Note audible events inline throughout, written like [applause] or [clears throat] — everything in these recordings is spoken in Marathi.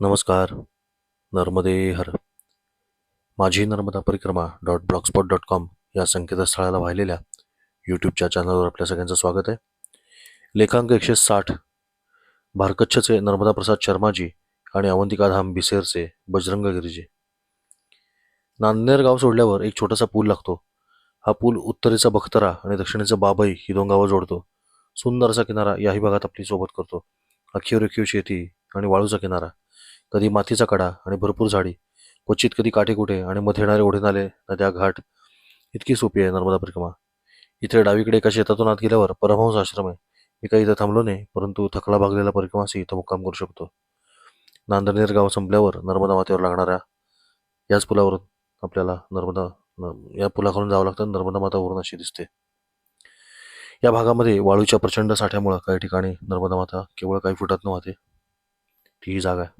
नमस्कार. नर्मदे हर. माझी नर्मदा परिक्रमा डॉट ब्लॉगस्पॉट डॉट कॉम या संकेतस्थळाला वाहिलेल्या यूट्यूबच्या चॅनलवर आपल्या सगळ्यांचं स्वागत आहे. लेखांक एकशे साठ भारकच्छचे नर्मदा प्रसाद शर्माजी आणि अवंतिकाधाम बिसेरचे बजरंग गिरीजी नांदेर गाव सोडल्यावर एक छोटासा पूल लागतो. हा पूल उत्तरेचा बख्तरा आणि दक्षिणेचा बाबई ही दोन गावं जोडतो. सुंदर असा किनारा याही भागात आपली सोबत करतो. अखीव रेखीव शेती आणि वाळूचा किनारा. कधी मातीचा कडा आणि भरपूर झाडी. क्वचित कधी काटेकुटे आणि मध्ये येणारे ओढे नाले नद्या घाट. इतकी सोपी आहे नर्मदा परिक्रमा. इथे डावीकडे एका शेतातून आत गेल्यावर परमहंस आश्रम आहे. मी काही इथं थांबलो नाही परंतु थकला भागलेला परिक्रमासी इथं मुक्काम करू शकतो. नांदनेर गाव संपल्यावर नर्मदा मातेवर लागणाऱ्या याच पुलावरून आपल्याला नर्मदा या पुलाखालून जावं लागतं. नर्मदा माता वरून अशी दिसते. या भागामध्ये वाळूच्या प्रचंड साठ्यामुळं काही ठिकाणी नर्मदा माता केवळ काही फुटात न वाहते. ती ही जागा आहे.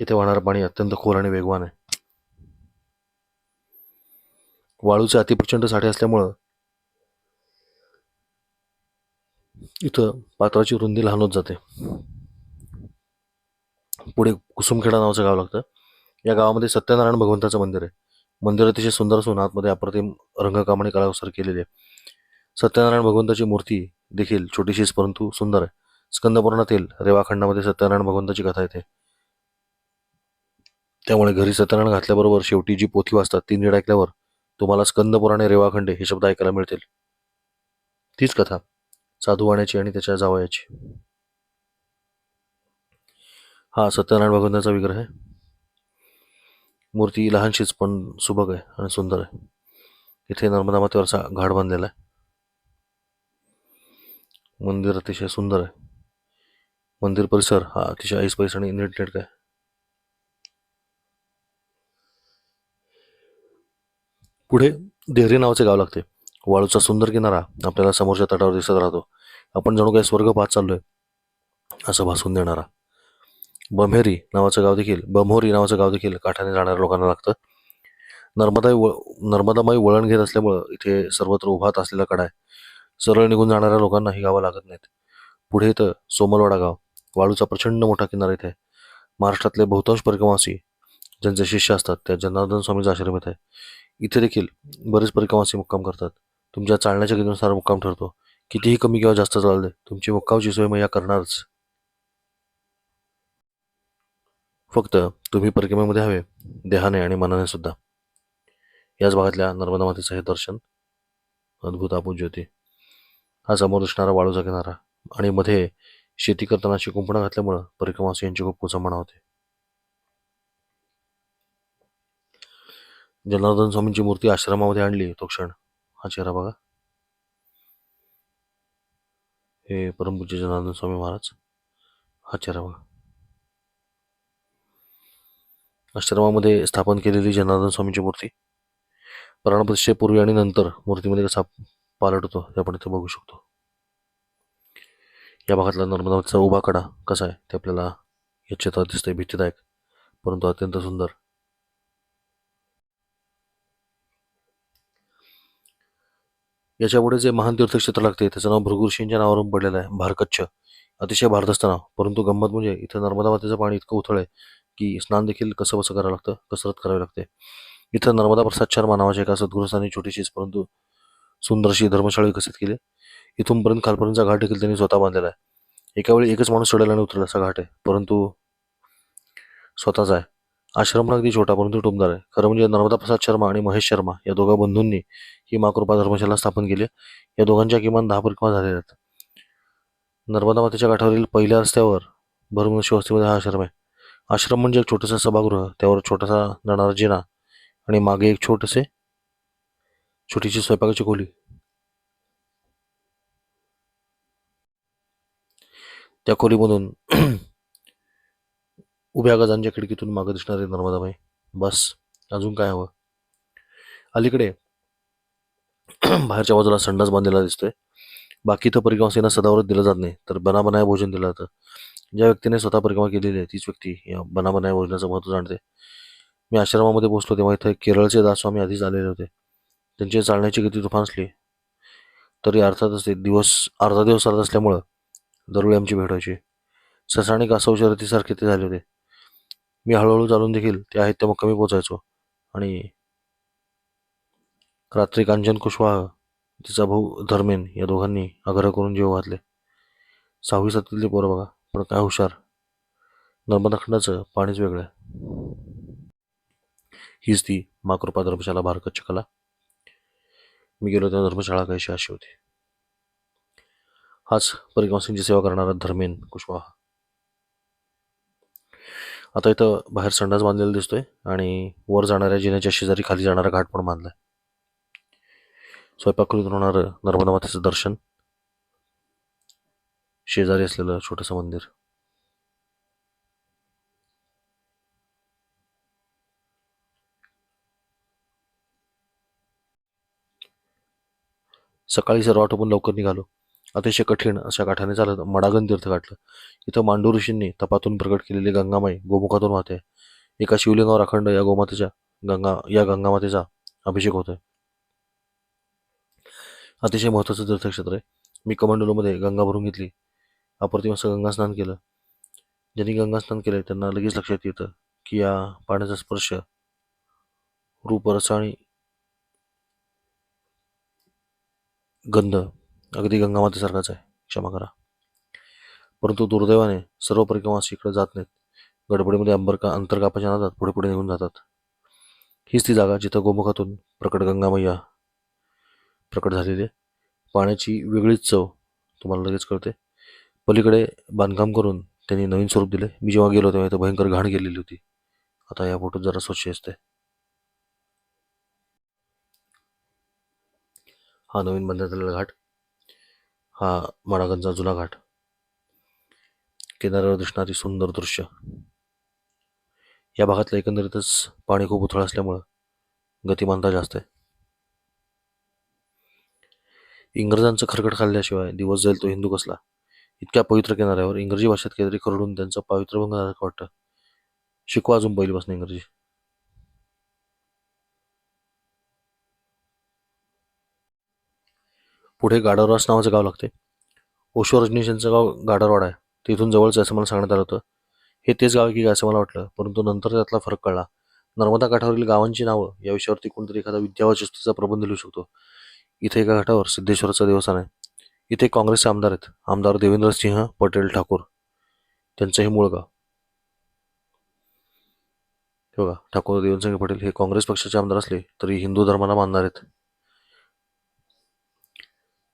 इथे वाहणारं पाणी अत्यंत खोल आणि वेगवान आहे. वाळूचे अतिप्रचंड साठे असल्यामुळं इथं पात्राची रुंदी लहान होत जाते. पुढे कुसुमखेडा नावाचं गाव लागतं. या गावामध्ये सत्यनारायण भगवंताचं मंदिर आहे. मंदिर अतिशय सुंदर असून आतमध्ये अप्रतिम रंगकाम आणि कलाकुसर केलेली आहे. सत्यनारायण भगवंताची मूर्ती देखील छोटीशीच परंतु सुंदर आहे. स्कंदपुराणातील रेवाखंडामध्ये सत्यनारायण भगवंताची कथा येते. त्यामुळे घरी सत्यनारायण घातल्याबरोबर शेवटी जी पोथी वाचतात ती नीट ऐकल्यावर तुम्हाला स्कंदपुराणे रेवाखंडे हे शब्द ऐकायला मिळतील. तीच कथा साधूवाण्याची आणि त्याच्या जावयाची. हा सत्यनारायण भगवंताचा विग्रह आहे. मूर्ती लहानशीच पण सुबक आहे आणि सुंदर आहे. इथे नर्मदा मातेवरचा घाट बांधलेला आहे. मंदिर अतिशय सुंदर आहे. मंदिर परिसर हा अतिशय ऐसपैस आणि नीटनेटका आहे. पुढे देहरी नावाचे गाव लागते. वाळूचा सुंदर किनारा आपल्याला समोरच्या तटावर दिसत राहतो. आपण जणू काही स्वर्ग पाहत चाललोय असं भासून देणारा. बम्हेरी नावाचं गाव देखील बम्होरी नावाचं गाव देखील काठाने जाणाऱ्या लोकांना लागतं. नर्मदा व नर्मदामाई वळण घेत असल्यामुळं इथे सर्वत्र उभात असलेला कडा आहे. सरळ निघून जाणाऱ्या लोकांना ही गावं लागत नाहीत. पुढे इथं सोमलवाडा गाव वाळूचा प्रचंड मोठा किनारा इथे आहे. महाराष्ट्रातले बहुतांश परिक्रमासी ज्यांचे शिष्य असतात त्या जनार्दन स्वामीचा आश्रम इथे आहे. इथे देखील बरेच परिक्रमासी मुक्काम करतात. तुमच्या चालण्याच्या गतीनुसार मुक्काम ठरतो. कितीही कमी किंवा जास्त चालले तुमची मुक्कामची सोय मैया करणारच. फक्त तुम्ही परिक्रमेमध्ये हवे देहाने आणि मनाने सुद्धा. याच भागातल्या नर्मदा मातेचं हे दर्शन अद्भुत अपूज होती हा समोर दिसणारा वाळूचा किनारा आणि मध्ये शेती करताना शिकुंपणा घातल्यामुळं परिक्रमासी यांची खूप कुचंबणा होते. जनार्दन स्वामींची मूर्ती आश्रमामध्ये आणली तो क्षण. हा चेहरा बघा. हे परमपूज्य जनार्दन स्वामी महाराज. हा चेहरा बघा. आश्रमामध्ये स्थापन केलेली जनार्दन स्वामींची मूर्ती. प्राणप्रतिष्ठेपूर्वी आणि नंतर मूर्तीमध्ये कसा पालट होतो हे आपण इथं बघू शकतो. या भागातला नर्मदाचा उभा कडा कसा आहे ते आपल्याला या चित्रात दिसतंय भीतीदायक परंतु अत्यंत सुंदर. याच्यापुढे जे महान तीर्थक्षेत्र लागते त्याचं नाव भृगुर्षींच्या नावावरून पडलेलं आहे भारकच्छ. अतिशय भारदस्त नाव परंतु गंमत म्हणजे इथं नर्मदा मातेचं पाणी इतकं उथळ आहे की स्नान देखील कसं कसं करावं लागतं कसरत करावी लागते. इथं नर्मदा प्रसाद शर्मा नावाच्या एका सद्गुरुस्थानी छोटीशीच परंतु सुंदरशी धर्मशाळा विकसित केली. इथूनपर्यंत खालपर्यंतचा घाट देखील त्यांनी स्वतः बांधलेला आहे. एका वेळी एकच माणूस चढायला आणि उतरला असा घाट आहे. परंतु स्वतःचा आहे. आश्रम अगदी छोटा परंतु टुमदार आहे. खरं म्हणजे नर्मदा प्रसाद शर्मा आणि महेश शर्मा या दोघा बंधूंनी ही माकृपा धर्मशाला स्थापन केली या दोघांच्या किमान दहा परिक्रमा झालेल्या आहेत. नर्मदा मातेच्या काठावरील पहिल्या रस्त्यावर भरमनशी वस्तीमध्ये हा आश्रम आहे. आश्रम म्हणजे एक छोटंसं सभागृह त्यावर छोटासा जाणारा जिना आणि मागे एक छोटसे छोटीशी स्वयंपाकाची खोली. त्या खोलीमधून [clears throat] उभ्या गजांच्या खिडकीतून मागं दिसणारे नर्मदाबाई. बस अजून काय हवं? अलीकडे [clears throat] बाहेरच्या बाजूला संडास बांधलेला दिसतोय. बाकी तर परिक्रमासींना सदावरच दिलं जात नाही. तर बनाबनाय भोजन दिलं जातं. ज्या व्यक्तीने स्वतः परिक्रमा केलेली आहे तीच व्यक्ती या बनाबनाय भोजनाचं महत्त्व जाणते. मी आश्रमामध्ये पोहोचलो तेव्हा इथे केरळचे दासस्वामी आधीच आलेले होते. त्यांची चालण्याची गती तुफान असली तरी अर्थातच ते दिवस अर्धा दिवस चालत असल्यामुळं दरवेळी आमची भेट व्हायची ससाणी कासव शर्यतीसारखे ते झाले होते. मी हळूहळू चालून देखील ते आहेत तेव्हा कमी पोचायचो. आणि रात्री कांचन कुशवाह तिचा भाऊ धर्मेन या दोघांनी आग्रह करून जीव घातले. सहावी सातवीतले पोरं बघा पण काय हुशार. नर्मदाखंडाचं पाणीच वेगळं हीच ती माकृपा धर्मशाला भारकत कला. मी गेलो त्या धर्मशाळा कशी अशी होती. हाच परिक्रमासिंगची सेवा करणारा धर्मेन कुशवाहा. आता इथं बाहेर संडास बांधलेला दिसतोय आणि वर जाणाऱ्या जिन्याच्या शेजारी खाली जाणारा घाट पण बांधलाय. स्वयंपाककृत होणारं नर्मदा मातेचं दर्शन. शेजारी असलेलं छोटंसं मंदिर. सकाळी सर्व आटोपून लवकर निघालो. अतिशय कठीण अशा काठाने चालत मडागन तीर्थ गाठलं. इथं मांडू ऋषींनी तपातून प्रकट केलेली गंगामाई गोमुखातून वाहते. एका शिवलिंगावर अखंड या गोमातेच्या गंगा या गंगामातेचा अभिषेक होतोय. अतिशय महत्वाचं तीर्थक्षेत्र आहे. मी कमंडलोमध्ये गंगा भरून घेतली. अप्रतिम असं गंगा स्नान केलं. ज्यांनी गंगा स्नान केलंय त्यांना लगेच लक्षात येतं की या पाण्याचा स्पर्श रूप रस आणि गंध अगदी गंगामातेसारखाच आहे. क्षमा करा. परंतु दुर्दैवाने सर्व परिक्रमास इकडे जात नाहीत. गडबडीमध्ये अंबर का अंतरकापाच्या नादात पुढे पुढे निघून जातात. हीच ती जागा जिथं गोमुखातून प्रकट गंगामय्या प्रकट झालेली आहे. पाण्याची वेगळीच चव तुम्हाला लगेच कळते. पलीकडे बांधकाम करून त्यांनी नवीन स्वरूप दिले मी जेव्हा गेलो तेव्हा इथं भयंकर घाण गेलेली होती. आता या फोटोत जरा स्वच्छ असते हा नवीन बंद झालेला घाट. हा मडागंजचा जुना घाट. किनाऱ्यावर दिसणारी सुंदर दृश्य. या भागातलं एकंदरीतच पाणी खूप उथळ असल्यामुळं गतिमानता जास्त आहे. इंग्रजांचं खरकट खाल्ल्याशिवाय दिवस जाईल तो हिंदू कसला? इतक्या पवित्र किनाऱ्यावर इंग्रजी भाषेत काहीतरी खरडून त्यांचं पावित्र्यभंग झाल्यासारखं वाटतं. शिकवा अजून पहिलीपासून इंग्रजी. पुढे गाडरवास नावाचं गाव लागते ओशो रजनीशांचं गाव गाडरवाडा आहे. ते इथून जवळच असं मला सांगण्यात आलं होतं. हे तेच गाव आहे की काय असं मला वाटलं. परंतु नंतर त्यातला फरक कळला. नर्मदा काठावरील गावांची नावं या विषयावरती कोणतरी एखादा विद्यावाचस्तूचा प्रबंध लिहू शकतो. इथे एका घाटावर सिद्धेश्वराचं देवस्थान आहे. इथे काँग्रेसचे आमदार आहेत. आमदार देवेंद्र सिंह पटेल ठाकूर. त्यांचं हे मूळ गाव. हे बघा ठाकूर देवेंद्र सिंह पटेल हे काँग्रेस पक्षाचे आमदार असले तरी हिंदू धर्माला मानणार आहेत.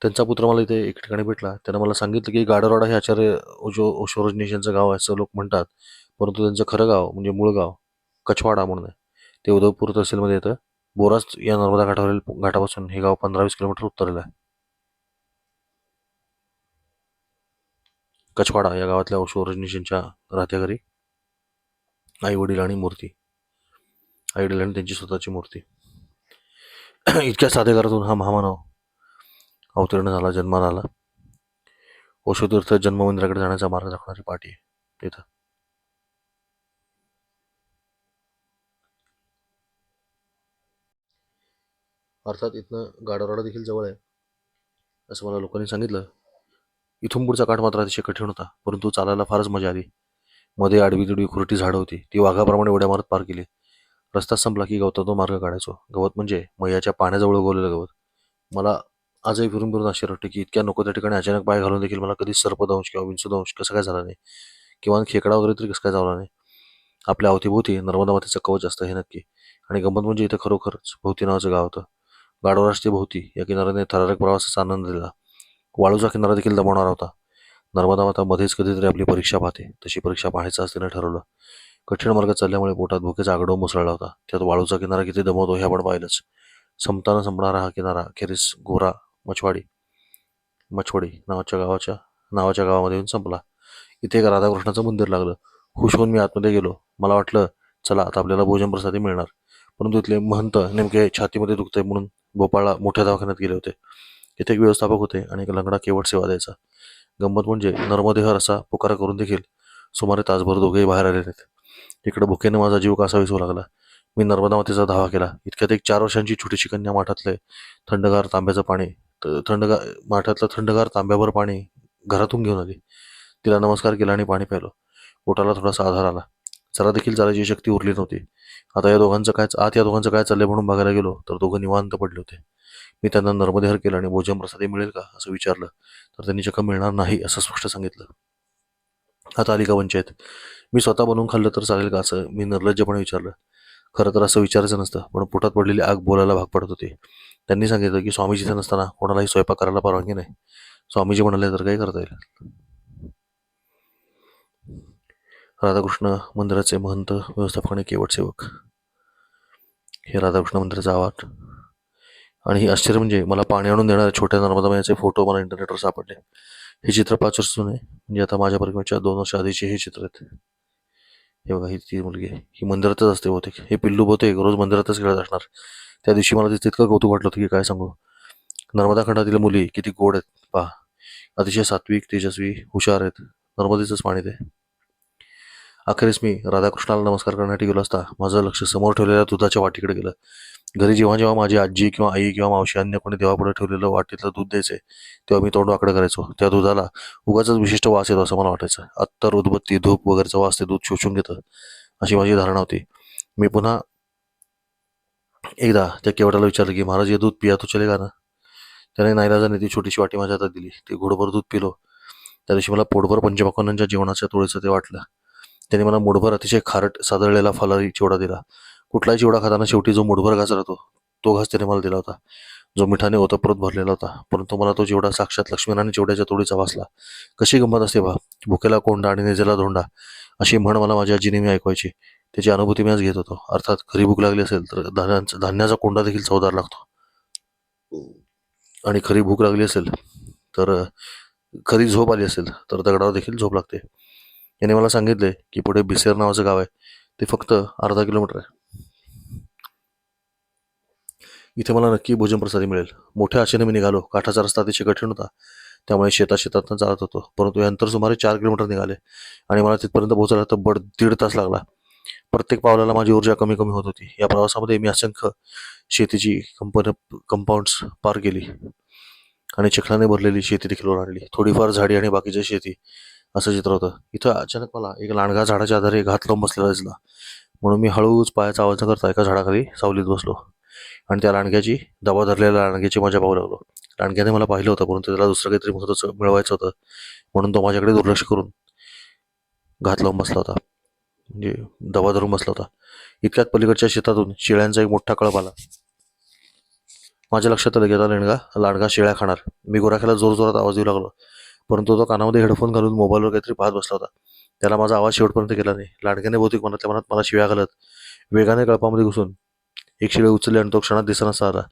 त्यांचा पुत्र मला इथे एक ठिकाणी भेटला. त्यानं मला सांगितलं की गाडरवाडा हे आचार्य ओजो ओशोरजनीश यांचं गाव आहे असं लोक म्हणतात. परंतु त्यांचं खरं गाव म्हणजे मूळ गाव कछवाडा म्हणून आहे. ते उदयपूर तहसीलमध्ये येतं. बोरास या नर्मदा घाटावरील घाटापासून हे गाव पंधरा वीस किलोमीटर उत्तरेला आहे. कछवाडा या गावातल्या ओशोरजनीशांच्या राहत्या घरी आई वडील आणि मूर्ती. आई वडील आणि त्यांची स्वतःची मूर्ती. [clears throat] इतक्या साध्या घरातून हा महामानव अवतीर्ण झाला जन्माला आला वसुतीर्थ जन्ममंदिराकडे जाण्याचा मार्ग दाखवणारी पाठी आहे. तिथं. अर्थात इथनं गाडारवाडा देखील जवळ आहे. असं मला लोकांनी सांगितलं. इथून पुढचा काठ मात्र अतिशय कठीण होता परंतु चालायला फारच मजा आली. मध्ये आडवी तिडवी खुरटी झाडं होती. ती वाघाप्रमाणे उड्या मारत पार केली. रस्ता संपला की गवतातून मार्ग काढायचो. गवत म्हणजे मैयाच्या पाण्याजवळ उगवलेलं गवत. मला आजही फिरून फिरून अशी वाटते की इतक्या नको त्या ठिकाणी अचानक पाय घालून देखील मला कधीच सर्पदंश किंवा विंचूदंश कसं काय झाला नाही. किंवा खेकडा वगैरे तरी कसं काय झाला नाही. आपल्या अवतीभोवती नर्मदा मातेचं कवच असतं हे नक्की. आणि गंमत म्हणजे इथं खरोखरच भोवती नावाचं गाव होतं. गाडोराष्ट्रीय भोवती या किनाऱ्याने थरारक प्रवासाचा आनंद दिला. वाळूचा किनारा देखील दमवणारा होता. नर्मदा माता मध्येच कधीतरी आपली परीक्षा पाहते. तशी परीक्षा पाहायचं असं तिने ठरवलं. कठीण मार्ग चालल्यामुळे पोटात भुकेचा आगडो मुसळला होता. त्यात वाळूचा किनारा किती दमवतो हे आपण पाहिलंच. संपताना संपणारा हा किनारा अखेरीस गोरा मछवाडी. मछवाडी नावाच्या गावाच्या नावाच्या गावामध्ये येऊन संपला. इथे एक राधाकृष्णाचं मंदिर लागलं. खुश होऊन मी आतमध्ये गेलो. मला वाटलं चला आता आपल्याला भोजन प्रसादी मिळणार. परंतु इथले महंत नेमके छातीमध्ये दुखतंय म्हणून भोपाळला मोठ्या दवाखान्यात गेले होते. इथे एक व्यवस्थापक होते आणि एक लंगडा केवट सेवा द्यायचा. गंमत म्हणजे नर्मदेहर असा पुकारा करून देखील सुमारे तासभर दोघेही बाहेर आले नाहीत. इकडे भुकेने माझा जीव कासा विसू लागला. मी नर्मदा मातेचा धावा केला. इतक्यात एक चार वर्षांची छोटीशी कन्या माठातले थंडगार तांब्याचं पाणी तर थंडगार माठातलं थंडगार तांब्याभर पाणी घरातून घेऊन आली. तिला नमस्कार केला आणि पाणी प्यायलो. पोटाला थोडासा आधार आला. जरा देखील चालायची शक्ती उरली नव्हती. आता या दोघांचं काय आत या दोघांचं काय चाललंय म्हणून बघायला गेलो तर दोघं निवांत पडले होते. मी त्यांना नर्मदेहर केलं आणि भोजन प्रसादी मिळेल का असं विचारलं तर त्यांनी चक्क मिळणार नाही असं स्पष्ट सांगितलं. आता आली का पंचायत? मी स्वतः बनवून खाल्लं तर चालेल का असं मी निर्लज्जपणे विचारलं. खरं तर असं विचारायचं नसतं पण पोटात पडलेली आग बोलायला भाग पडत होती. त्यांनी सांगितलं की स्वामीजी इथे नसताना कोणालाही स्वयंपाक करायला परवानगी नाही. स्वामीजी म्हणाले तर काही करता येईल. राधाकृष्ण मंदिराचे महंत व्यवस्थापक आणि केवट सेवक. हे राधाकृष्ण मंदिराचा आवाज. आणि हे आश्चर्य म्हणजे मला पाणी आणून देणाऱ्या छोट्या नर्मदामयाचे फोटो मला इंटरनेटवर सापडले. हे चित्र पाच वर्ष जुने म्हणजे आता माझ्या परिवारच्या दोन वर्ष आधीचे हे चित्र आहेत. हे बघा ही ती मुलगी ही मंदिरातच असते बहुतेक. हे पिल्लू बहुतेक रोज मंदिरातच खेळत असणार. त्या दिवशी मला तिथं इतकं कौतुक वाटलं होतं की काय सांगू? नर्मदा खंडातील मुली किती गोड आहेत. पहा अतिशय सात्विक तेजस्वी हुशार आहेत. नर्मदेचंच पाणी ते. अखेरीस मी राधाकृष्णाला नमस्कार करण्यासाठी गेलो असता माझं लक्ष समोर ठेवलेल्या दुधाच्या वाटीकडे गेलं. घरी जेव्हा जेव्हा माझी आजी किंवा आई किंवा मावशी अन्य कोणी देवापुढे ठेवलेलं वाटीतलं दूध द्यायचे तेव्हा मी तोंड वाकडं करायचो. त्या दुधाला उगाच विशिष्ट वास येतो असं मला वाटायचं. अत्तर उदबत्ती धूप वगैरेचा वास ते दूध शोषून घेतं अशी माझी धारणा होती. मी पुन्हा एकदा त्या केवटाला विचारलं की महाराज हे दूध पिया तो चलेगा ना? त्याने नाईलाजाने ती छोटीशी वाटी माझ्या हातात दिली. ती घोडभर दूध पिलो. त्या दिवशी मला पोटभर पंचपक्वानांच्या जेवणाच्या तोळीचं ते वाटलं. त्याने मला मुठभर अतिशय खारट सादळलेला फलारी चिवडा दिला. कुठलाही चिवडा खाताना शेवटी जो मुठभर घास राहतो तो घास त्याने मला दिला होता. जो मिठाने ओतप्रत भरलेला होता. परंतु मला तो चिवडा साक्षात लक्ष्मीनारायण चिवड्याच्या तोडीचा वाचला कशी गंमत असते बा? भुकेला कोंडा आणि नेजेला धोंडा अशी म्हण मला माझ्या आजीने मी ऐकवायची. त्याची अनुभूती मी आज घेत होतो. अर्थात खरी भूक लागली असेल तर धान्यांचा धान्याचा कोंडा देखील चवदार लागतो. आणि खरी भूक लागली असेल तर खरी झोप आली असेल तर दगडावर देखील झोप लागते. याने मला सांगितले की पुढे बिसेर नावाचं गाव आहे. ते फक्त अर्धा किलोमीटर आहे. इथे मला नक्की भोजन प्रसादी मिळेल. मोठ्या आशेने मी निघालो. काठाचा रस्ता अतिशय कठीण होता. त्यामुळे शेतात शेतातनं चालत होतो. परंतु हे अंतर सुमारे चार किलोमीटर निघाले. आणि मला तिथपर्यंत पोहोचायला तर बड दीड तास लागला. प्रत्येक पावलाला माझी ऊर्जा कमी कमी होत होती. या प्रवासामध्ये मी असंख्य शेतीची कंपन कंपाऊंड्स पार केली आणि चिखलाने भरलेली शेती देखील ओलांडली. थोडीफार झाडी आणि बाकीची शेती असं चित्र होतं. इथं अचानक मला एक लांडगा झाडाच्या आधारे घात लावून बसलेला दिसला. म्हणून मी हळूच पायाचा आवाज न करता एका झाडाखाली सावलीत बसलो आणि त्या लांडग्याची दबा धरलेल्या लांडग्याची मजा पाहू लागलो. लांडग्याने मला पाहिलं होतं परंतु त्याला दुसरं काहीतरी महत्वाचं मिळवायचं होतं म्हणून तो माझ्याकडे दुर्लक्ष करून घात लावून बसला होता. म्हणजे दबा धरून बसला होता. इतक्यात पलीकडच्या शेतातून शेळ्यांचा एक मोठा कळप आला. माझ्या लक्षात आलं गेला लेणगा लांडगा शेळ्या खाणार. मी गोराख्याला जोर जोरात आवाज देऊ लागलो. परंतु तो कानामध्ये हेडफोन घालून मोबाईलवर काहीतरी पाहत बसला होता. त्याला माझा आवाज शेवटपर्यंत गेला नाही. लांडग्याने बहुतेक मनातल्या मनात मला शिव्या घालत वेगाने कळपामध्ये घुसून एक शिळे उचलले आणि तो क्षणात दिसनासा आला.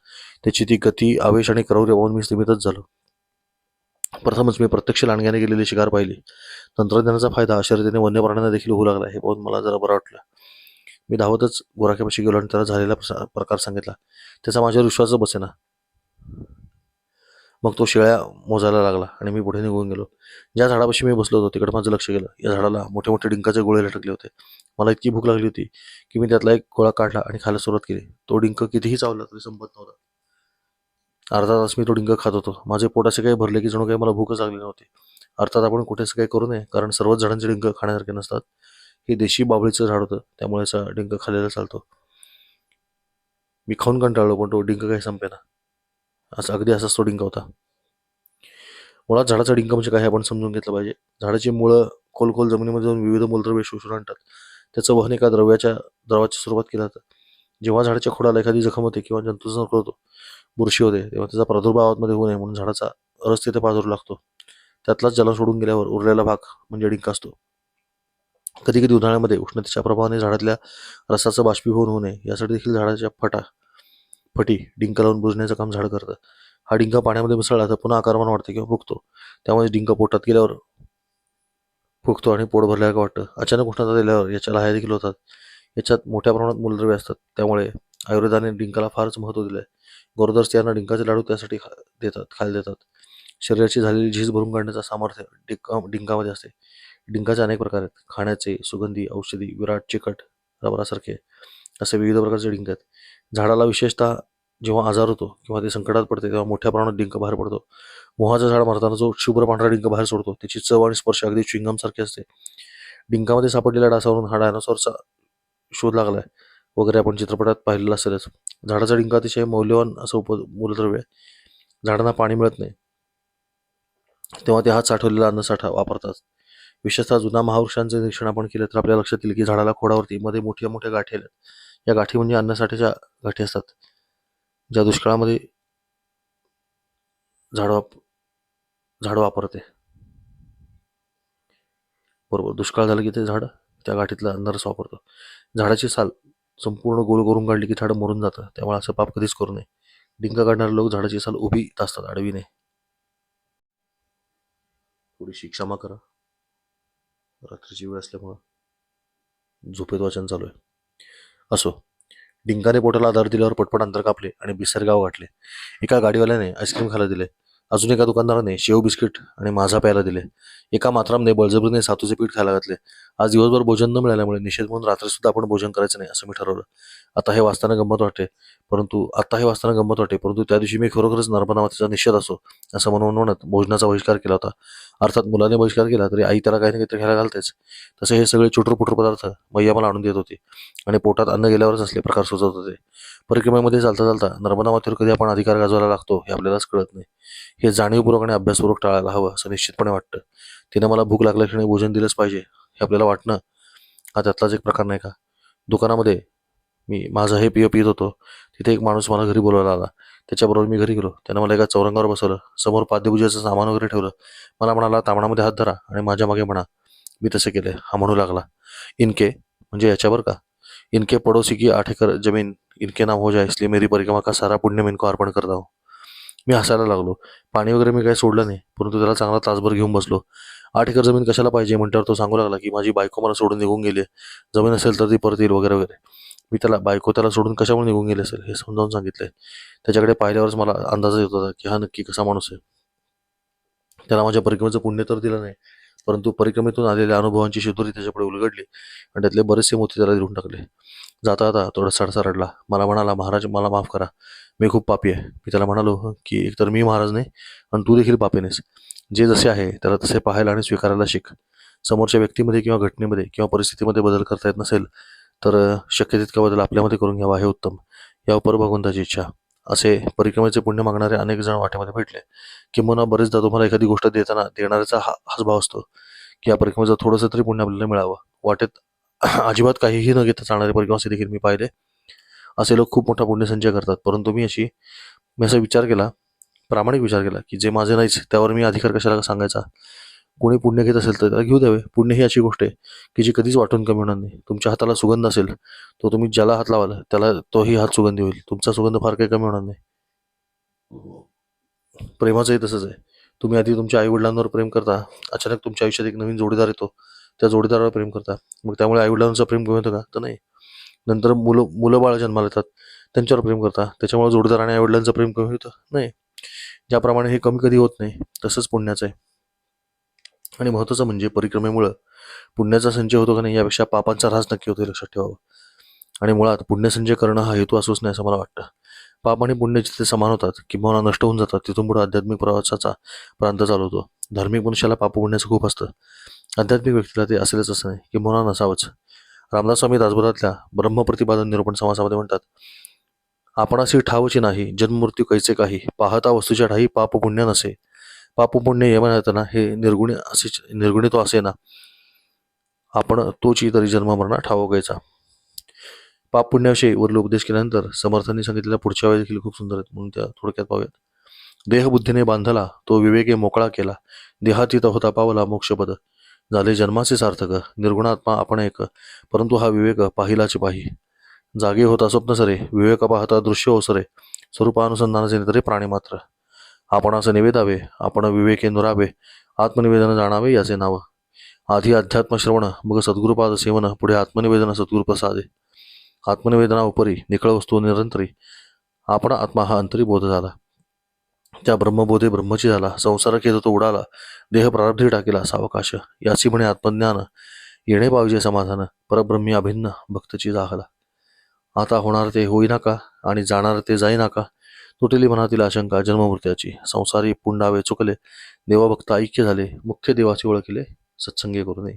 त्याची ती गती आवेश आणि क्रौर्य पाहून मी स्थिमितच झालो. प्रथमच मी प्रत्यक्ष लांडग्याने गेलेली शिकार पाहिली. तंत्रज्ञानाचा फायदा शर्यतीने वन्य प्राण्यांना देखील होऊ लागला हे पाहून मला जरा बरं वाटलं. मी धावतच गोराख्यापाशी गेलो आणि त्याला झालेला प्रकार सांगितला. त्याचा माझ्यावर विश्वासच बसेना. मग तो शेळ्या मोजायला लागला आणि मी पुढे निघून गेलो. ज्या झाडापाशी मी बसलो होतो तिकडे माझं लक्ष गेलं. या झाडाला मोठे मोठे डिंकाचे गोळे लटकले होते. मला इतकी भूक लागली होती की मी त्यातला एक गोळा काढला आणि खायला सुरुवात केली. तो डिंक कितीही चावला तरी संपत नव्हता. अर्धा तास मी तो डिंक खात होतो. माझे पोटाचे काही भरले की जणू काही मला भूकच लागली नव्हती. अर्थात आपण कुठेच काही करू नये कारण सर्वच झाडांचे डिंक खाण्यासारखे नसतात. हे देशी बाबळीचं झाड होतं त्यामुळे असा डिंक खाल्लेला चालतो. मी खाऊन कंटाळलो पण तो डिंक काही संपेना. असं अगदी असाच तो डिंक होता. मुळात झाडाचा डिंक म्हणजे काय आपण समजून घेतलं पाहिजे. झाडाची मुळं खोल खोल जमिनीमध्ये जाऊन विविध मूलद्रव्य शोषून आणतात. त्याचं वहन एका द्रव्याच्या द्रवाची सुरुवात केलं जातं. जेव्हा झाडाच्या खोडाला एखादी जखम होते किंवा जंतू होतो बुरशी होते तेव्हा त्याचा प्रादुर्भावामध्ये होऊ नये म्हणून झाडाचा रस तिथे पाजरू लागतो. त्यातलाच जल सोडून गेल्यावर उरलेला भाग म्हणजे डिंक असतो. कधी कधी उन्हाळ्यामध्ये उष्णतेच्या प्रभावाने झाडातल्या रसाचं बाष्पीभवन होऊ नये यासाठी देखील झाडाच्या फटा फटी डिंक लावून बुजण्याचं काम झाड करतं. हा डिंक पाण्यामध्ये मिसळला तर पुन्हा आकारमान वाढते किंवा फुगतो. त्यामुळे डिंक पोटात गेल्यावर फुगतो आणि पोट भरल्यासारखं वाटतं. अचानक उष्णता दिल्यावर याच्या लहाया देखील होतात. याच्यात मोठ्या प्रमाणात मूलद्रव्य असतात. त्यामुळे आयुर्वेदाने डिंकाला फारच महत्त्व दिलं आहे गरोदर स्त्रियांना डिंकाचे लाडू त्यासाठी खा देतात खायला देतात. शरीराची झालेली झीज भरून काढण्याचं सामर्थ्य डिंका डिंकामध्ये असते. डिंकाचे अनेक प्रकार आहेत. खाण्याचे सुगंधी औषधी विराट चिकट रबरासारखे असे विविध प्रकारचे डिंक आहेत. झाडाला विशेषतः जेव्हा आजार होतो किंवा ते संकटात पडते तेव्हा मोठ्या प्रमाणात डिंक बाहेर पडतो. मोहाचं झाड मारताना जो शुभ्र पांढरा डिंक बाहेर सोडतो त्याची चव आणि स्पर्श अगदी च्युइंगम असते. डिंकामध्ये सापडलेल्या डासावरून हा डायनासॉरचा शोध लागलाय. वगैरे आपण चित्रपटात पाहिलेला असेलच. झाडाचा डिंक अतिशय मौल्यवान असं उप मूलद्रव्य आहे. झाडांना पाणी मिळत नाही. तेव्हा ते हात साठवलेला अन्नसाठा वापरतात. विशेषतः जुना महावृक्षांचे निरीक्षण आपण केलं तर आपल्या लक्षात येईल की झाडाला खोडावरती मध्ये मोठ्या मोठ्या गाठी आल्या. या गाठी म्हणजे अन्नसाठ्याच्या गाठी असतात. ज्या दुष्काळामध्ये झाड वाप झाड वापरते. बरोबर. दुष्काळ झालं की ते झाड त्या गाठीतला अन्नरस वापरतो. झाडाची साल संपूर्ण गोल करून काढली की झाड मरून जातं. त्यामुळे असं पाप कधीच करू नये. डिंक काढणारे लोक झाडाची साल उभी तासतात आडवी नाही थोडीशी क्षमा करा. रात्रीची वेळ असल्यामुळं झोपेत वाचन चालू आहे. असो डिंकाने पोटाला आधार दिल्यावर पटपट अंतर कापले आणि बिसर गाव गाठले. एका गाडीवाल्याने आईस्क्रीम खायला दिले. अजून एका दुकानदाराने शेव बिस्किट आणि माझा प्यायला दिले. एका मात्रामने बळजबरीने सातूचे पीठ खायला घातले. आज दिवसभर भोजन न मिळाल्यामुळे निषेध म्हणून रात्री सुद्धा आपण भोजन करायचं नाही असं मी ठरवलं. आता हे वाचताना गंमत वाटते परंतु आता हे वाचताना गंमत वाटते परंतु त्या दिवशी मी खरोखरच नर्मदामातेचा निषेध असो असं म्हणून म्हणत भोजनाचा बहिष्कार केला होता. अर्थात मुलाने बहिष्कार केला तरी आई त्याला काही ना काहीतरी खायला घालतेच. तसे हे सगळे चुटरपुटर पदार्थ मैया मला आणून देत होते आणि पोटात अन्न गेल्यावरच असले प्रकार सुचवत होते. परिक्रमेमध्ये चालता चालता नर्मदा मातेवर कधी आपण अधिकार गाजवायला लागतो हे आपल्यालाच कळत नाही. हे जाणीवपूर्वक आणि अभ्यासपूर्वक टाळायला हवं असं निश्चितपणे वाटतं. तिने मला भूक लागल्या क्षणी भोजन दिलंच पाहिजे हे आपल्याला वाटणं हा त्यातलाच एक प्रकार नाही का? दुकानामध्ये मी माझं हे पिय पित होतो. तिथे एक माणूस मला घरी बोलवायला आला. त्याच्याबरोबर मी घरी गेलो. त्यानं मला एका चौरंगावर बसवलं. समोर पाद्यपूजेचं सामान वगैरे ठेवलं. मला म्हणाला तामणामध्ये हात धरा आणि माझ्या मागे म्हणा. मी तसे केले. हा म्हणू लागला. इनके म्हणजे याच्यावर का? इनके पडोसी की आठ एकर जमीन इनके नाम हो जाए इसलिए मेरी परिक्रमा का सारा पुण्य मी इनको अर्पण करता हूँ। मी हसायला लागलो. पाणी वगैरे मी काही सोडलं नाही परंतु त्याला चांगला तासभर घेऊन बसलो. आठ एकर जमीन कशाला पाहिजे म्हटल्यावर तो सांगू लागला की माझी बायको मला सोडून निघून गेली आहे. जमीन असेल तर ती परत येईल वगैरे वगैरे. मी त्याला बायको त्याला सोडून कशामुळे निघून गेले असेल हे समजावून सांगितले त्याच्याकडे पाहिल्यावरच मला अंदाज येत होता की हा नक्की कसा माणूस आहे. त्याला माझ्या परिक्रमेचं पुण्य तर दिलं नाही परंतु परिक्रमेतून आलेल्या अनुभवांची शिदोरी त्याच्यापुढे उलगडली आणि त्यातले बरेचसे मोती त्याला देऊन टाकले. जाता जाता थोडा सडसा रडला. मला म्हणाला महाराज मला माफ करा. मी खूप पापी आहे. मी त्याला म्हणालो की एकतर मी महाराज नाही आणि तू देखील पापी नाहीस. जे जसे आहे त्याला तसे पाहायला आणि स्वीकारायला शिक. समोरच्या व्यक्तीमध्ये किंवा घटनेमध्ये किंवा परिस्थितीमध्ये बदल करता येत नसेल तर शक्य तितका बदल आपल्यामध्ये करून घ्यावा हे उत्तम. या भगवंताची इच्छा. असे परिक्रमेचे पुण्य मागणारे अनेक जण वाटेमध्ये भेटले. किंबहुना बरेचदा तुम्हाला एखादी गोष्ट देताना देणाऱ्याचा हा हाच भाव असतो की या परिक्रमेचं थोडंसं तरी पुण्य आपल्याला मिळावं. वाटेत अजिबात काहीही न घेता चालणारे परिक्रमाचे देखील मी पाहिले. असे लोक खूप मोठा पुण्यसंचय करतात. परंतु मी अशी मी असा विचार केला प्रामाणिक विचार केला की जे माझे नाहीच त्यावर मी अधिकार कशाला सांगायचा? कोणी पुण्य घेत असेल तर त्याला घेऊ द्यावे. पुण्य ही अशी गोष्ट आहे की जी कधीच वाटून कमी होणार नाही. तुमच्या हाताला सुगंध असेल तो तुम्ही ज्याला हात लावाल त्याला तोही हात सुगंधी होईल. तुमचा सुगंध फार काही कमी होणार नाही. प्रेमाचंही तसंच आहे. तुम्ही आधी तुमच्या आई वडिलांवर प्रेम करता. अचानक तुमच्या आयुष्यात एक नवीन जोडीदार येतो. त्या जोडीदारावर प्रेम करता मग त्यामुळे आई वडिलांचं प्रेम कमी होतं का? तर नाही. नंतर मुलं मुलं बाळ जन्माला येतात. त्यांच्यावर प्रेम करता त्याच्यामुळे जोडीदार आणि आई वडिलांचं प्रेम कमी होतं. नाही. ज्याप्रमाणे हे कमी कधी होत नाही तसंच पुण्याचं आहे. आणि महत्त्वाचं म्हणजे परिक्रमेमुळं पुण्याचा संचय होतो का नाही यापेक्षा पापांचा ऱ्हास नक्की होतो लक्षात ठेवावं. आणि मुळात पुण्यसंचय करणं हा हेतू असूच नाही असं मला वाटतं. पाप आणि पुण्य जिथे समान होतात किंवा नष्ट होऊन जातात तिथून पुढे आध्यात्मिक प्रवासाचा प्रांत चालू होतो धार्मिक मनुष्याला पाप पुण्याचं खूप असतं. आध्यात्मिक व्यक्तीला ते असेलच असं नाही किंवा नसावंच रामदास स्वामी दासबोधातल्या ब्रह्मप्रतिपादन निरूपण समासामध्ये म्हणतात आपणासी ठावची नाही जन्ममृत्यू कैसे काही? पाहता वस्तूच्या ठाई पाप पुण्य नसे. पाप पुण्य येताना हे निर्गुणी असे निर्गुणी तो असे ना. आपण तोची तरी जन्म मरणा ठाव घ्यायचा पाप पुण्याविषयी वरील उपदेश केल्यानंतर समर्थांनी सांगितलेल्या पुढच्या वेळी देखील खूप सुंदर आहेत म्हणून त्या थोडक्यात पाहूयात. देहबुद्धीने बांधला तो विवेके मोकळा केला. देहातीत होता पावला मोक्षपद. झाले जन्माचे सार्थक. निर्गुणात्मा आपण एक परंतु हा विवेक पाहिलाचे पाही जागे होता स्वप्न सरे विवेक पाहता दृश्य ओसरे स्वरूपानुसंधानाचे नेतरे प्राणी मात्र. आपण असं निवेदावे आपण विवेके नुरावे आत्मनिवेदन जाणावे याचे नाव. आधी अध्यात्म श्रवण मग सद्गुरुपाद सेवन पुढे आत्मनिवेदन सद्गुरु प्रसादे. आत्मनिवेदना उपरी निखळ वस्तू निरंतरी. आपण आत्मा हा अंतरी बोध झाला. त्या ब्रह्मबोधे ब्रह्मची झाला संसार केत तो उडाला देह प्रारब्धी टाकेला सावकाश. याची म्हणे आत्मज्ञान येणे पाहिजे समाधान परब्रह्मी अभिन्न भक्तची दाखला. आता होणार ते होई नका आणि जाणार ते जाई नका तुटेली मनातील आशंका जन्ममृत्याची संसारी पुंडावे चुकले देवाभक्त ऐक्य झाले मुख्य देवाची ओळखले सत्संगी करू नये.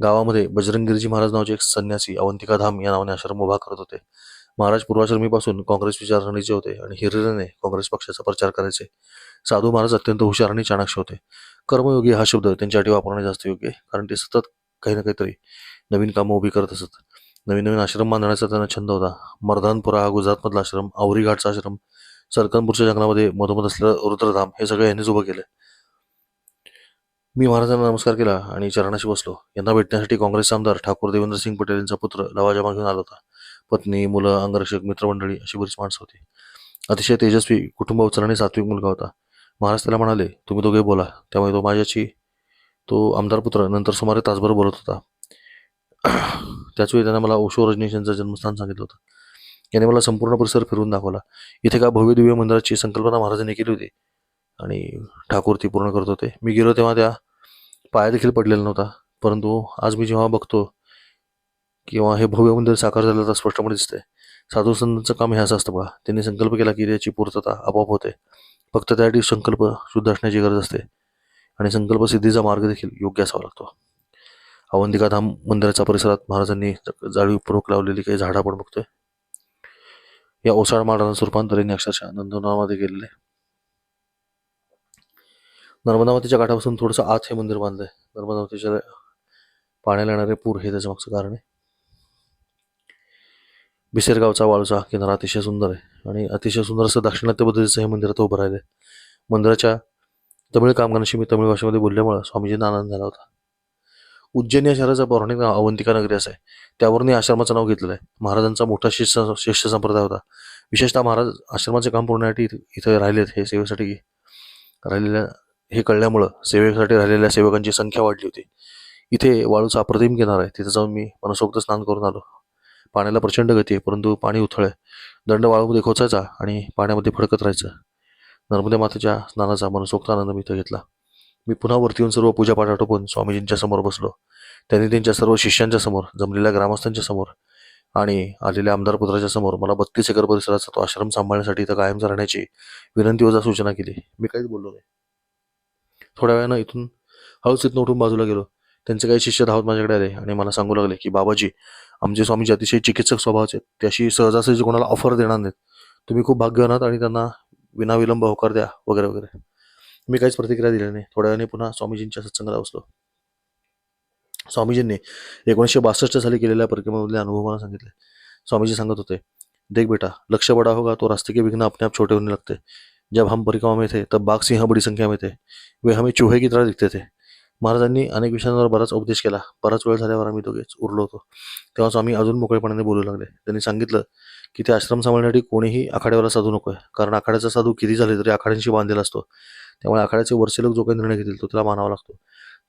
गावामध्ये बजरंगगिरीजी महाराज नावाचे एक संन्यासी अवंतिका धाम या नावाने आश्रम उभा करत होते. महाराज पूर्वाश्रमीपासून काँग्रेस विचारसरणीचे होते आणि हिरिरीने काँग्रेस पक्षाचा प्रचार करायचे. साधू महाराज अत्यंत हुशार आणि चाणाक्ष होते. कर्मयोगी हा शब्द त्यांच्यासाठी वापरणे जास्त योग्य आहे कारण ते सतत काही ना काहीतरी नवीन कामं उभी करत असत. नवीन नवीन आश्रम बांधण्याचा त्यांना छंद होता. मर्दानपुरा हा गुजरातमधला आश्रम आवरी घाटचा आश्रम सरकनपूरच्या जंगलामध्ये मधोमध असलेलं रुद्रधाम हे सगळं यांनीच उभं केलं मी महाराजांना नमस्कार केला आणि चरणाशी बसलो. यांना भेटण्यासाठी काँग्रेस आमदार ठाकूर देवेंद्र सिंग पटेल यांचा पुत्र लवाजमा घेऊन आला होता. पत्नी मुलं अंगरक्षक मित्रमंडळी अशी बरीच माणसं होती. अतिशय तेजस्वी कुटुंब उचल सात्विक मुलगा होता. महाराज त्याला म्हणाले तुम्ही दोघे बोला. त्यामुळे तो माझ्याशी तो आमदार पुत्र नंतर सुमारे तासभर बोलत होता. त्याचवेळी त्याने मला ओशो रजनीश यांचं जन्मस्थान सांगितलं होतं. याने मला संपूर्ण परिसर फिरवून दाखवला. इथे का भव्य दिव्य मंदिराची संकल्पना महाराजांनी केली होती? आणि ठाकूर ती पूर्ण करत होते. मी गेलो तेव्हा त्या पाया देखील पडलेला नव्हता. परंतु आज मी जेव्हा बघतो किंवा हे भव्य मंदिर साकार झालं तर स्पष्टपणे दिसतंय. साधू संतांचं काम हे असं असतं बघा. त्यांनी संकल्प केला की त्याची पूर्तता आपोआप होते. फक्त त्यासाठी संकल्प शुद्ध असण्याची गरज असते. आणि संकल्प सिद्धीचा मार्ग देखील योग्य असावा लागतो. अवंतिका धाम मंदिराच्या परिसरात महाराजांनी जाळी प्रमुख लावलेली काही झाडं आपण बघतोय. या ओसाड माडांचं रूपांतर यांनी अक्षरशः नंदनवनामध्ये केलेले नर्मदावतीच्या काठापासून थोडंसं आत हे मंदिर बांधलंय. नर्मदावतीच्या पाण्याला येणारे पूर हे त्याच्या मागचं कारण आहे. बिसेरगावचा वाळूचा किनारा अतिशय सुंदर आहे आणि अतिशय सुंदर असं दाक्षिणात्य पद्धतीचं हे मंदिर आता उभं राहिलं आहे मंदिराच्या तमिळ कामगारांशी मी तमिळ भाषेमध्ये बोलल्यामुळं स्वामीजींना आनंद झाला होता. उज्जैन या शहराचा पौराणिक नाव अवंतिका नगरी असं आहे. त्यावरून या आश्रमाचं नाव घेतलेलं आहे. महाराजांचा मोठा शिष्य शिष्य संप्रदाय होता. विशेषतः महाराज आश्रमाचे काम पूर्णसाठी इथं राहिलेत हे सेवेसाठी राहिलेल्या हे कळल्यामुळं सेवेसाठी राहिलेल्या सेवकांची संख्या वाढली होती. इथे वाळूचा अप्रतिम किनारा आहे. तिथं जाऊन मी मनसोक्त स्नान करून आलो. पाण्याला प्रचंड गती आहे परंतु पाणी उथळ आहे. दंड वाळूमध्ये खोचायचा आणि पाण्यामध्ये फडकत राहायचं. नर्मदे मातेच्या स्नानाचा मनसोक्त आनंद मी इथं घेतला. मी पुन्हा वरती येऊन सर्व पूजापाठ आटोपून स्वामीजींच्या समोर बसलो. त्यांनी त्यांच्या सर्व शिष्यांच्या समोर जमलेल्या ग्रामस्थांच्या समोर आणि आलेल्या आमदार पुत्राच्या समोर मला बत्तीस एकर परिसराचा तो आश्रम सांभाळण्यासाठी इथं कायम राहण्याची विनंती वजा सूचना केली. मी काहीच बोललो नाही. थोड्या वेळानं इथून हळूच इथून उठून बाजूला गेलो. त्यांचे काही शिष्य धावत माझ्याकडे आले आणि मला सांगू लागले की बाबाजी आमचे स्वामीजी अतिशय चिकित्सक स्वभावाचे आहेत. ते अशी सहजासहजी कोणाला ऑफर देणार नाहीत. तुम्ही खूप भाग्यवान आहात आणि त्यांना विनाविलंब होकार द्या वगैरे वगैरे. मी काहीच प्रतिक्रिया दिली नाही. थोड्या वेळाने पुन्हा स्वामीजींच्या सत्संगाला बसलो. स्वामीजींनी एकोणीसशे बासष्ट साली केलेल्या परिक्रमेमधले अनुभव मला सांगितले. स्वामीजी सांगत होते देख बेटा लक्ष्य बडा होगा तो रास्ते के विघ्न अपने आप छोटे होने लगते. जब हम परिक्रमा में थे तब बाघ सिंह बड़ी संख्या में थे. वे हमें चूहे की तरह दिखते थे. महाराजांनी अनेक विषयांवर बराच उपदेश केला. बराच वेळ झाल्यावर आम्ही दोघेच उरलो होतो. तेव्हाच आम्ही अजून मोकळेपणाने बोलू लागले. त्यांनी सांगितलं की ते आश्रम सांभाळण्यासाठी कोणीही आखाड्यावाला साधू नको आहे कारण आखाड्याचा साधू किती झाले तरी आखाड्यांशी बांधलेला असतो. त्यामुळे आखाड्याचे वरचे लोक जो काही निर्णय घेतील तो त्याला मानावा लागतो.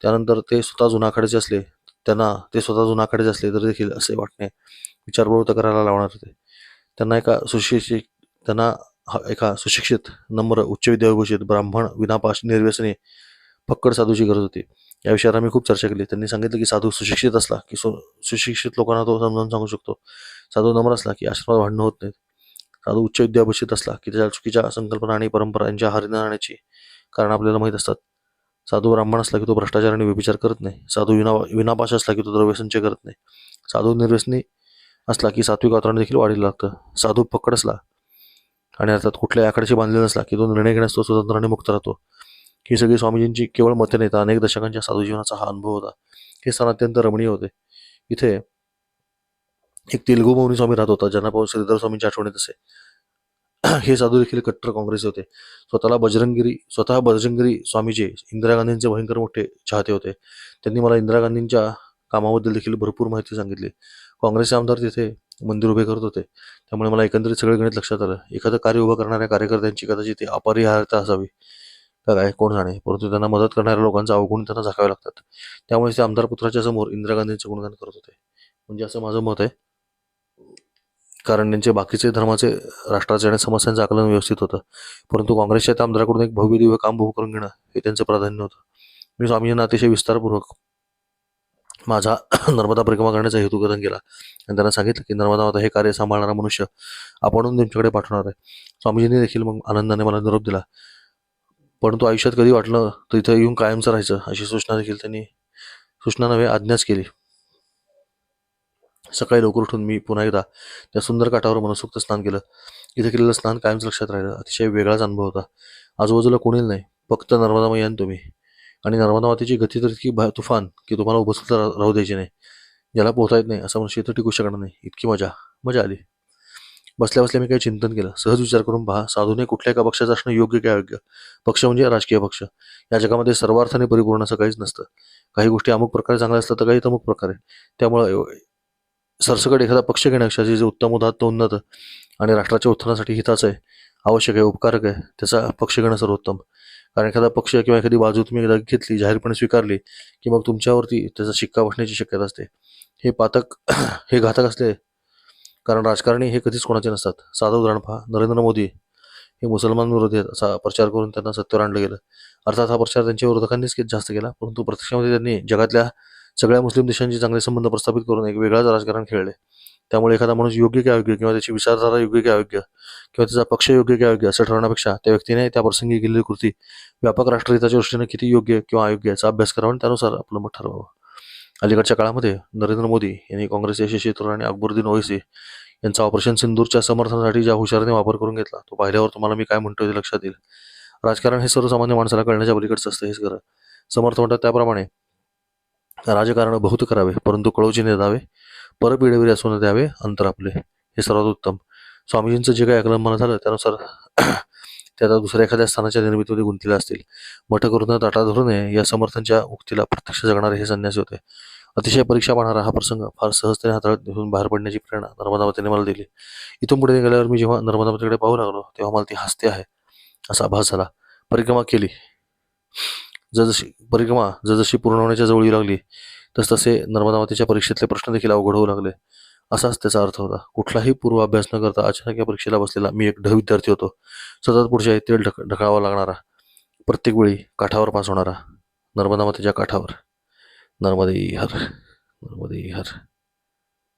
त्यानंतर ते स्वतः जुना आखाड्याचे असले त्यांना ते स्वतः जुना आखाड्याचे असले तरी देखील असे वाटणे विचारपूर्वक करायला लावणार होते. त्यांना एका सुशिक्षित त्यांना एका सुशिक्षित नम्र उच्च विद्याभूषित ब्राह्मण विनापाश निर्व्यसनी फक्कड साधूची गरज होती. या विषयावर आम्ही खूप चर्चा केली. त्यांनी सांगितलं की साधू सुशिक्षित असला की सु सुशिक्षित लोकांना तो समजावून सांगू शकतो. साधू नम्र असला की आश्रमात भांडणं होत नाहीत. साधू उच्च विद्याभूषित असला की त्याच्या चुकीच्या संकल्पना आणि परंपरा यांच्या आहारी राहण्याची कारण आपल्याला माहीत असतात. साधू ब्राह्मण असला की तो भ्रष्टाचार आणि व्यभिचार करत नाही. साधू विना विनापाश असला की तो द्रव्यसंचय करत नाही. साधू निर्व्यसनी असला की सात्विक वातावरण देखील वाढीला लागतं. साधू फक्कड असला आणि अर्थात कुठल्याही आकड्याशी बांधलेला नसला की तो निर्णय घेण्यास तो स्वतंत्राने मुक्त राहतो. ही सगळी स्वामीजींची केवळ मते नाही तर अनेक दशकांच्या साधू जीवनाचा हा अनुभव होता. हे स्थान अत्यंत रमणीय होते. इथे एक तेलगू मौनी स्वामी राहत होता ज्यांना पाहून श्रीधर स्वामींची आठवण येत असे. [clears throat] हे साधू देखील कट्टर काँग्रेस होते. स्वतःला बजरंगिरी स्वतः बजरंगिरी स्वामीजी इंदिरा गांधींचे भयंकर मोठे चाहते होते. त्यांनी मला इंदिरा गांधींच्या कामाबद्दल देखील भरपूर माहिती सांगितली. काँग्रेसचे आमदार तिथे मंदिर उभे करत होते. त्यामुळे मला एकंदरीत सगळे गणित लक्षात आलं. एखादं कार्य उभं करणाऱ्या कार्यकर्त्यांची कदाचित ते अपरिहार्यता असावी. तर काय कोण जाणे? परंतु त्यांना मदत करणाऱ्या लोकांचा अवगुण त्यांना झाकावे लागतात. त्यामुळे ते आमदार पुत्राच्या समोर इंदिरा गांधींचे गुणगान करत होते. म्हणजे असं माझं मत आहे. कारण त्यांचे बाकीचे धर्माचे राष्ट्राचे आणि समस्यांचं आकलन व्यवस्थित होतं. परंतु काँग्रेसच्या त्या आमदाराकडून एक भव्य दिव्य काम उभं करून घेणं हे त्यांचं प्राधान्य होतं. मी स्वामीजींना अतिशय विस्तारपूर्वक माझा [clears throat] नर्मदा परिक्रमा करण्याचा हेतू कथन केला. आणि त्यांना सांगितलं की नर्मदा माता हे कार्य सांभाळणारा मनुष्य आपण तुमच्याकडे पाठवणार आहे. स्वामीजींनी देखील मग आनंदाने मला निरोप दिला. परंतु आयुष्यात कधी वाटलं तर इथं येऊन कायमचं राहायचं अशी सूचना देखील त्यांनी सूचना नव्हे आज्ञाच केली. सकाळी लवकर उठून मी पुन्हा एकदा त्या सुंदर काठावर मनसोक्त स्नान केलं. इथे केलेलं स्नान कायमच लक्षात राहिलं. अतिशय वेगळाच अनुभव होता. आजूबाजूला कोणीच नाही. फक्त नर्मदामयी यान तुम्ही. आणि नर्मदा मातेची गती तर इतकी तुफान की तुम्हाला उभं राहू द्यायची नाही. ज्याला पोहता येत नाही असं मनुष्य इथं टिकू शकणार नाही. इतकी मजा. मजा आली. बसल्या बसल्या मी काही चिंतन केलं. सहज विचार करून पहा साधूने कुठल्या एका पक्षाचं असणं योग्य काय अयोग्य पक्ष म्हणजे राजकीय पक्ष. या जगामध्ये सर्वार्थाने परिपूर्ण असं काहीच नसतं. काही गोष्टी अमुक प्रकारे चांगल्या असतात तर काही अमुक प्रकारे. त्यामुळं सरसकट एखादा पक्ष घेण्यापेक्षा जे जे उत्तम उदात्त उन्नत आणि राष्ट्राच्या उत्थानासाठी हिताचं आहे आवश्यक आहे उपकारक आहे त्याचा पक्ष घेणं सर्वोत्तम. कारण एखादा पक्ष किंवा एखादी बाजू तुम्ही एकदा घेतली जाहीरपणे स्वीकारली की मग तुमच्यावरती त्याचा शिक्का बसण्याची शक्यता असते. हे पातक हे घातक असले कारण राजकारणी हे कधीच कोणाचे नसतात. साधं उदाहरण पहा. नरेंद्र मोदी हे मुसलमान विरोधी आहेत असा प्रचार करून त्यांना सत्तेवर आणलं गेलं. अर्थात हा प्रचार त्यांच्या विरोधकांनीच जास्त केला परंतु प्रत्यक्षामध्ये त्यांनी जगातल्या सगळ्या मुस्लिम देशांचे चांगले संबंध प्रस्थापित करून एक वेगळाच राजकारण खेळले. त्यामुळे एखादा माणूस योग्य की अयोग्य किंवा त्याची विचारधारा योग्य की अयोग्य किंवा त्याचा पक्ष योग्य की अयोग्य असं ठरवण्यापेक्षा त्या व्यक्तीने त्या प्रसंगी केलेली कृती व्यापक राष्ट्रहिताच्या दृष्टीने किती योग्य किंवा अयोग्य याचा अभ्यास करावा आणि त्यानुसार आपलं मत ठरवावं. अलीकडच्या काळामध्ये नरेंद्र मोदी यांनी काँग्रेस यशस्वी तरुण आणि अकबरुद्दीन ओवेसी यांचा ऑपरेशन सिंदूरच्या समर्थनासाठी ज्या हुशारीने वापर करून घेतला तो पाहिल्यावर तुम्हाला मी काय म्हणतोय ते लक्षात येईल. राजकारण हे सर्वसामान्य माणसाला कळण्याच्या पलीकडचं असतं हेच खरं. समर्थ म्हणतात त्याप्रमाणे राजकारण बहुत करावे परंतु कळोजीने न द्यावे परपिढीवर असून द्यावे अंतर आपले हे सर्वात उत्तम. स्वामीजींचं जे काही अकलंबन झालं त्यानुसार [clears throat] ते आता दुसऱ्या एखाद्या स्थानाच्या निर्मितीमध्ये गुंतलेल्या असतील. मठ करून ताटा धरून या समर्थांच्या उक्तीला प्रत्यक्ष जगणारे हे संन्यासी होते. अतिशय परीक्षा पाहणारा हा प्रसंग फार सहजतेने हाताळत घेऊन बाहेर पडण्याची प्रेरणा नर्मदावतीने मला दिली. इथून पुढे निघाल्यावर मी जेव्हा नर्मदावतीकडे पाहू लागलो तेव्हा मला ती हसते आहे. असा आभास झाला. परिक्रमा केली. जसजशी परिक्रमा जसजशी पूर्ण होण्याच्या जवळ येऊ लागली तसतसे नर्मदा परीक्षेतले प्रश्न देखील अवघड होऊ लागले. असाच त्याचा अर्थ होता. कुठलाही पूर्वाभ्यास न करता अचानक या परीक्षेला बसलेला मी एक ढ विद्यार्थी होतो. सतत पुढच्या तेल ढक ढकळावा लागणारा. प्रत्येक वेळी काठावर पास होणारा. नर्मदा मातेच्या काठावर. नर्मदे हर नर्मदे हर